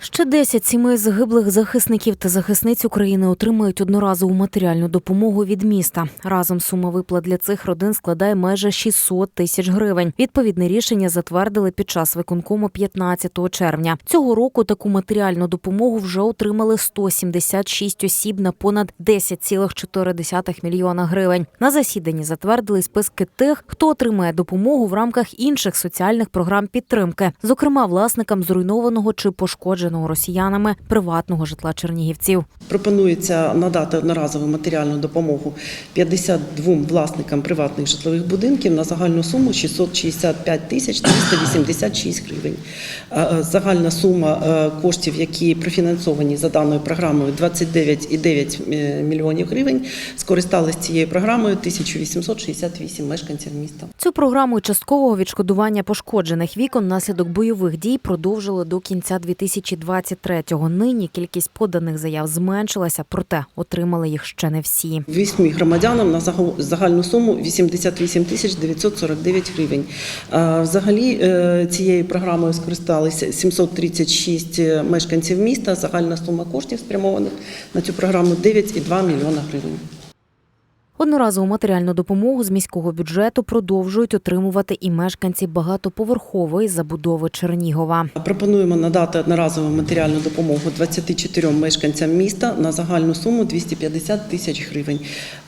Ще 10 сімей загиблих захисників та захисниць України отримають одноразову матеріальну допомогу від міста. Разом сума виплат для цих родин складає майже 600 тисяч гривень. Відповідне рішення затвердили під час виконкому 15 червня. Цього року таку матеріальну допомогу вже отримали 176 осіб на понад 10,4 мільйона гривень. На засіданні затвердили списки тих, хто отримає допомогу в рамках інших соціальних програм підтримки, зокрема власникам зруйнованого чи пошкодженого росіянами приватного житла чернігівців. Пропонується надати одноразову матеріальну допомогу 52 власникам приватних житлових будинків на загальну суму 665 тисяч 386 гривень. Е, е, Загальна сума е, коштів, які профінансовані за даною програмою 29,9 мільйонів гривень. Скористались цією програмою 1868 мешканців міста. Цю програму часткового відшкодування пошкоджених вікон внаслідок бойових дій продовжили до кінця 2023-го. Нині кількість поданих заяв зменшилася, проте отримали їх ще не всі. Вісьмі громадянам на загал- загальну суму 88 тисяч 949 гривень. Взагалі е, цією програмою скористалися 736 мешканців міста. Загальна сума коштів спрямованих на цю програму 9,2 мільйона гривень. Одноразову матеріальну допомогу з міського бюджету продовжують отримувати і мешканці багатоповерхової забудови Чернігова. Пропонуємо надати одноразову матеріальну допомогу 24 мешканцям міста на загальну суму 250 тисяч гривень.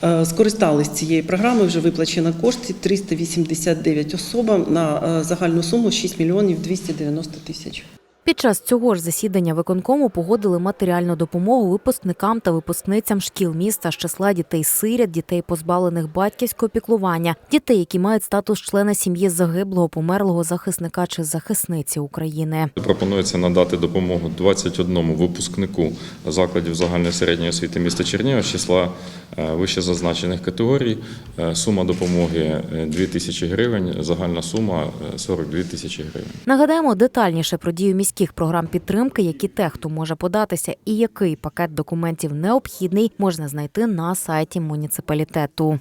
Е, Скористались цією програмою, вже виплачено кошти 389 особам на е, загальну суму 6 мільйонів 290 тисяч. Під час цього ж засідання виконкому погодили матеріальну допомогу випускникам та випускницям шкіл міста з числа дітей-сирят, дітей позбавлених батьківського піклування, дітей, які мають статус члена сім'ї загиблого, померлого захисника чи захисниці України. Пропонується надати допомогу 21 випускнику закладів загальної середньої освіти міста Чернігова з числа е, вище зазначених категорій. Е, Сума допомоги 2 тисячі гривень, загальна сума е, 42 тисячі гривень. Нагадаємо детальніше про дію міських програм підтримки, які те, хто може податися, і який пакет документів необхідний, можна знайти на сайті муніципалітету.